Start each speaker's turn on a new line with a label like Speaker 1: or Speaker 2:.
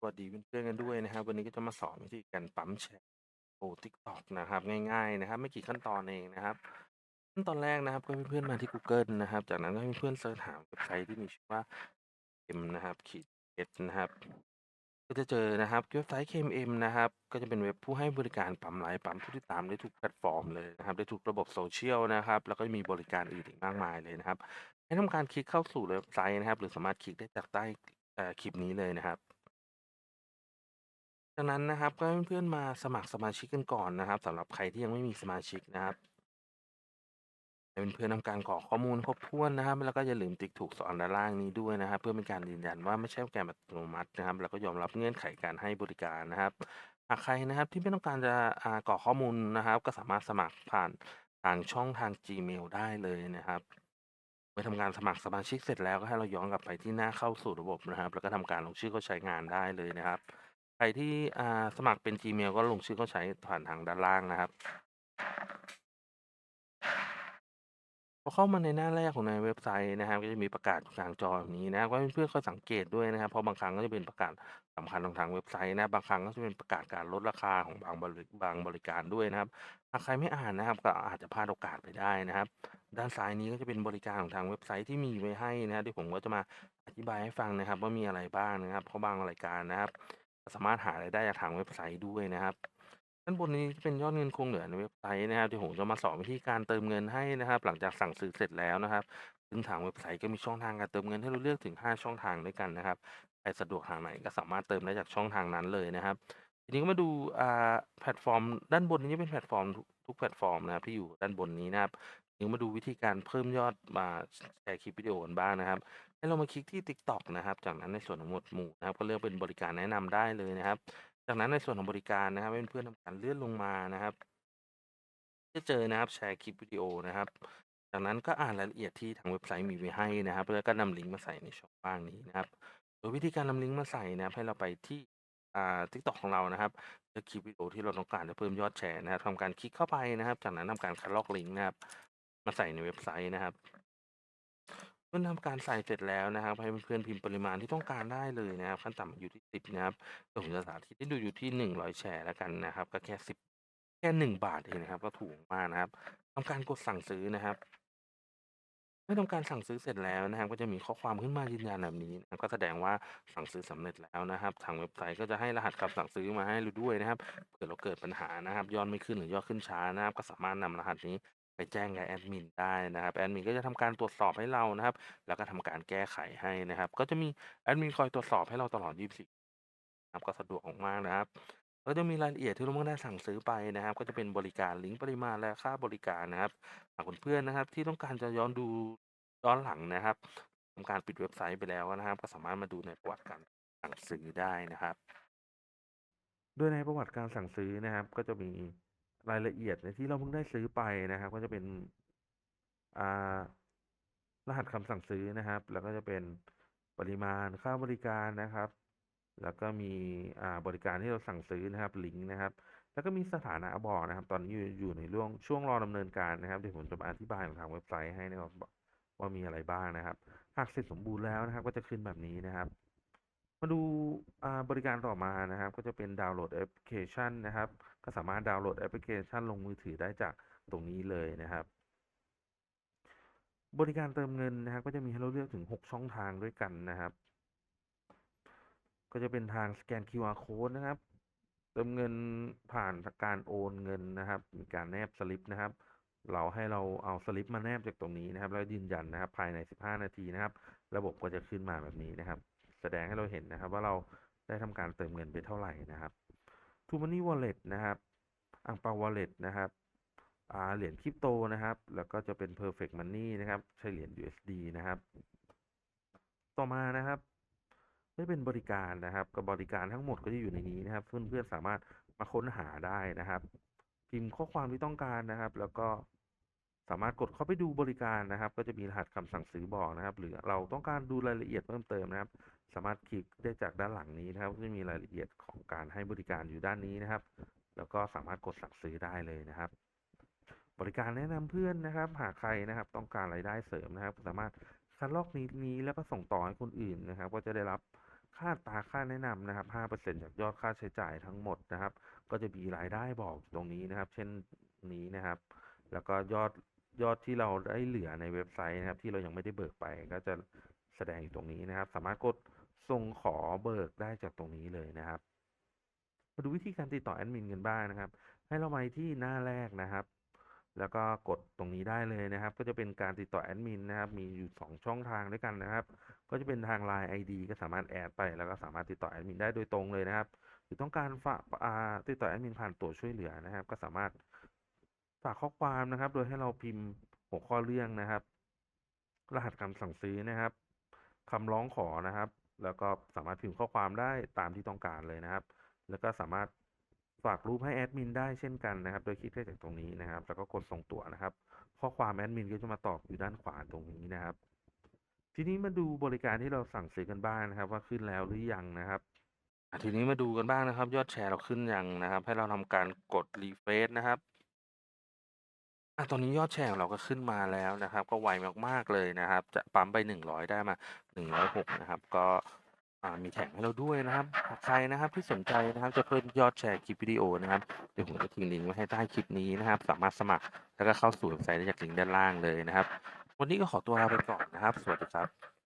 Speaker 1: สวัสดีเพื่อนๆกันด้วยนะครับ วันนี้ก็จะมาสอนวิธีการปั๊มแชร์โอ้ TikTok นะครับ ง่ายๆนะครับ ไม่กี่ขั้นตอนเองนะครับ ขั้นตอนแรกนะครับก็ให้เพื่อนๆมาที่กูเกิลนะครับ จากนั้นก็ให้เพื่อนๆเสิร์ชหาเว็บไซต์ที่มีชื่อว่า m นะครับขีด s นะครับ ก็จะเจอนะครับเว็บไซต์ KMM นะครับ ก็จะเป็นเว็บผู้ให้บริการปั๊มไลฟ์ปั๊มผู้ติดตามได้ทุกแพลตฟอร์มเลยนะครับ ได้ทุกระบบโซเชียลนะครับ แล้วก็มีบริการอื่นอีกมากมายเลยนะครับ ให้ทำการคลิกเข้าสู่เว็บไซต์นะครับ หรือสามารถคลิกได้จากใต้คลิปนี้เลยนะครับ จากนั้นนะครับก็ให้เพื่อนๆมาสมัครสมาชิกกันก่อนนะครับสำหรับใครที่ยังไม่มีสมาชิกนะครับให้เพื่อนๆทำการกรอกข้อมูลครบถ้วนนะครับ แล้วก็อย่าลืมติ๊กถูกสอนด้านล่างนี้ด้วยนะครับ เพื่อเป็นการยืนยันว่าไม่ใช่โปรแกรมอัตโนมัตินะครับ แล้วก็ยอมรับเงื่อนไขการให้บริการนะครับหากใครนะครับที่ไม่ต้องการจะอ่ากรอกข้อมูลนะครับ ก็สามารถสมัครผ่านทางช่องทาง Gmail ได้เลยนะครับเมื่อทำการสมัครสมาชิกเสร็จแล้วก็ให้เราย้อนกลับไปที่หน้าเข้าสู่ระบบนะครับ แล้วก็ทำการลงชื่อเข้าใช้งานได้เลยนะครับ ใครที่อ่าสมัครเป็น Gmail ก็ลงชื่อเข้าใช้ผ่านทางด้านล่างนะครับ พอเข้ามาในหน้าแรกของในเว็บไซต์นะครับ ก็จะมีประกาศกลางจอแบบนี้นะครับก็เพื่อนๆคอยสังเกตด้วยนะครับ เพราะบางครั้งก็จะเป็นประกาศสำคัญของทางเว็บไซต์นะบางครั้งก็จะเป็นประกาศการลดราคาของบางบริบางบริการด้วยนะครับหากใครไม่อ่านนะครับ ก็อาจจะพลาดโอกาสไปได้นะครับ ด้านซ้ายนี้ก็จะเป็นบริการของทางเว็บไซต์ที่มีไว้ให้นะที่ผมก็จะมาอธิบายให้ฟังนะครับ ว่ามีอะไรบ้างนะครับเพราะบางรายการนะครับ สามารถหารายได้จากทางเว็บไซต์ด้วยนะครับด้านบนนี้จะเป็นยอดเงินคงเหลือในเว็บไซต์นะครับที่ผมจะมาสอนวิธีการเติมเงินให้นะครับ หลังจากสั่งซื้อเสร็จแล้วนะครับซึ่งทางเว็บไซต์ก็มีช่องทางการเติมเงินให้เราเลือกถึง 5 ช่องทางด้วยกันนะครับใครสะดวกทางไหนก็สามารถเติมได้จากช่องทางนั้นเลยนะครับ ทีนี้ก็มาดูอ่าแพลตฟอร์ม ด้านบนนี้เป็นแพลตฟอร์มทุกทุกแพลตฟอร์มนะครับที่อยู่ด้านบนนี้นะครับทีนี้มาดูวิธีการเพิ่มยอดมาแชร์คลิปวิดีโอกันบ้างนะครับ ให้เรามาคลิกที่ TikTok นะครับ จากนั้นในส่วนของหมวดหมู่นะครับ ก็เลือกเป็นบริการแนะนำได้เลยนะครับ จากนั้นในส่วนของบริการนะครับให้เพื่อนๆทำการเลื่อนลงมานะครับ จะเจอนะครับแชร์คลิปวิดีโอนะครับ จากนั้นก็อ่านรายละเอียดที่ทางเว็บไซต์มีไว้ให้นะครับ แล้วก็นำลิงก์มาใส่ในช่องว่างนี้นะครับ โดยวิธีการนำลิงก์มาใส่นะครับ ให้เราไปที่อ่า TikTok ของเรานะครับเลือกคลิปวิดีโอที่เราต้องการจะเพิ่มยอดแชร์นะครับทำการคลิกเข้าไปนะครับ จากนั้นทำการคัดลอกลิงก์นะครับ มาใส่ในเว็บไซต์นะครับ เมื่อทำการใส่เสร็จแล้วนะครับ ให้เพื่อนๆพิมพ์ปริมาณที่ต้องการได้เลยนะครับ ขั้นต่ำอยู่ที่10นะครับเดี๋ยวผมจะสาธิตให้ดูอยู่ที่100แชร์แล้วกันนะครับ ก็แค่10แค่1บาทเองนะครับ ก็ถูกมากนะครับทำการกดสั่งซื้อนะครับเมื่อทำการสั่งซื้อเสร็จแล้วนะครับ ก็จะมีข้อความขึ้นมายืนยันแบบนี้นะก็แสดงว่าสั่งซื้อสำเร็จแล้วนะครับ ทางเว็บไซต์ก็จะให้รหัสคำสั่งซื้อมาให้เราด้วยนะครับเผื่อเราเกิดปัญหานะครับยอดไม่ขึ้นหรือยอดขึ้นช้านะครับ ก็สามารถนำรหัสนี้ ไปแจ้งกับแอดมินได้นะครับแอดมินก็จะทำการตรวจสอบให้เรานะครับ แล้วก็ทำการแก้ไขให้นะครับ ก็จะมีแอดมินคอยตรวจสอบให้เราตลอด 24 นะครับก็สะดวกมากๆนะครับก็จะมีรายละเอียดที่เราเมื่อได้สั่งซื้อไปนะครับ ก็จะเป็นบริการลิงก์ปริมาณและค่าบริการนะครับหากเพื่อนๆนะครับ ที่ต้องการจะย้อนดูย้อนหลังนะครับทำการปิดเว็บไซต์ไปแล้วนะครับ ก็สามารถมาดูในประวัติการสั่งซื้อได้นะครับ โดยในประวัติการสั่งซื้อนะครับ ก็จะมี รายละเอียดในที่เราเพิ่งได้ซื้อไปนะครับ ก็จะเป็นอ่ารหัสคำสั่งซื้อนะครับ แล้วก็จะเป็นปริมาณค่าบริการนะครับ แล้วก็มีอ่าบริการที่เราสั่งซื้อนะครับลิงก์นะครับ แล้วก็มีสถานะบอกนะครับ ตอนนี้อยู่อยู่ในช่วงช่วงรอดำเนินการนะครับเดี๋ยวผมจะมาอธิบายของทางเว็บไซต์ให้นะครับว่ามีอะไรบ้างนะครับ หากเสร็จสมบูรณ์แล้วนะครับ ก็จะขึ้นแบบนี้นะครับ มาดูบริการต่อมานะครับ ก็จะเป็นดาวน์โหลดแอปพลิเคชันนะครับ ก็สามารถดาวน์โหลดแอปพลิเคชันลงมือถือได้จากตรงนี้เลยนะครับ บริการเติมเงินนะครับ ก็จะมีให้เราเลือกถึง 6 ช่องทางด้วยกันนะครับ ก็จะเป็นทางสแกน QR code นะครับ เติมเงินผ่านการโอนเงินนะครับ มีการแนบสลิปนะครับเราให้เราเอาสลิปมาแนบจากตรงนี้นะครับ แล้วยืนยันนะครับ ภายใน 15 นาทีนะครับ ระบบก็จะขึ้นมาแบบนี้นะครับ แสดงให้เราเห็นนะครับ ว่าเราได้ทำการเติมเงินไปเท่าไหร่นะครับ t ูมันนี่วอลเล็ตนะครับ อังเปาวอลเล็ตนะครับเหรียญคริปโตนะครับ แล้วก็จะเป็น perfect money นะครับ ใช้เหรียญ USD นะครับ ต่อมานะครับไม่เป็นบริการนะครับ กับบริการทั้งหมดก็จะอยู่ในนี้นะครับ เพื่อนๆสามารถมาค้นหาได้นะครับ พิมพ์ข้อความที่ต้องการนะครับ แล้วก็สามารถกดเข้าไปดูบริการนะครับ ก็จะมีรหัสคำสั่งซื้อบอกนะครับ หรือเราต้องการดูรายละเอียดเพิ่มเติมนะครับ สามารถคลิกได้จากด้านหลังนี้นะครับจะมีรายละเอียดของการให้บริการอยู่ด้านนี้นะครับ แล้วก็สามารถกดสั่งซื้อได้เลยนะครับ บริการแนะนำเพื่อนนะครับ หากใครนะครับ ต้องการรายได้เสริมนะครับ สามารถคัดลอกนี้นี้แล้วก็ส่งต่อให้คนอื่นนะครับ ก็จะได้รับค่าตาค่าแนะนำนะครับ 5%จากยอดค่าใช้จ่ายทั้งหมดนะครับ ก็จะมีรายได้บอกอยู่ตรงนี้นะครับ เช่นนี้นะครับ แล้วก็ยอดยอดที่เราได้เหลือในเว็บไซต์นะครับ ที่เรายังไม่ได้เบิกไป ก็จะแสดงอยู่ตรงนี้นะครับ สามารถกดส่งขอเบิกได้จากตรงนี้เลยนะครับ มาดูวิธีการติดต่อแอดมินกันบ้างนะครับ ให้เรามาที่หน้าแรกนะครับ แล้วก็กดตรงนี้ได้เลยนะครับ ก็จะเป็นการติดต่อแอดมินนะครับ มีอยู่ 2 ช่องทางด้วยกันนะครับ ก็จะเป็นทาง Line ID ก็สามารถแอดไป แล้วก็สามารถติดต่อแอดมินได้โดยตรงเลยนะครับ หรือต้องการฝากติดต่อแอดมินผ่านตัวช่วยเหลือนะครับ ก็สามารถฝากข้อความนะครับ โดยให้เราพิมพ์หัวข้อเรื่องนะครับ รหัสคำสั่งซื้อนะครับคำร้องขอนะครับ แล้วก็สามารถพิมพ์ข้อความได้ตามที่ต้องการเลยนะครับ แล้วก็สามารถฝากรูปให้แอดมินได้เช่นกันนะครับ โดยคลิกได้จากตรงนี้นะครับ แล้วก็กดส่งตัวนะครับ ข้อความแอดมินก็จะมาตอบอยู่ด้านขวาตรงนี้นะครับ ทีนี้มาดูบริการที่เราสั่งซื้อกันบ้างนะครับ ว่าขึ้นแล้วหรือยังนะครับทีนี้มาดูกันบ้างนะครับ ยอดแชร์เราขึ้นยังนะครับ ให้เราทำการกดรีเฟรชนะครับอะตอนนี้ยอดแชร์ของเราก็ขึ้นมาแล้วนะครับ ก็ไวมากๆเลยนะครับ จะปั๊มไป 100 ได้มา 106 นะครับ ก็ อ่ามีแท็กให้เราด้วยนะครับหากใครนะครับที่สนใจนะครับจะเพิ่มยอดแชร์คลิปวิดีโอนะครับเดี๋ยวผมจะทิ้งลิงก์ไว้ให้ใต้คลิปนี้นะครับ สามารถสมัครแล้วก็เข้าสู่เว็บไซต์ได้จากลิงก์ด้านล่างเลยนะครับ วันนี้ก็ขอตัวลาไปก่อนนะครับ สวัสดีครับ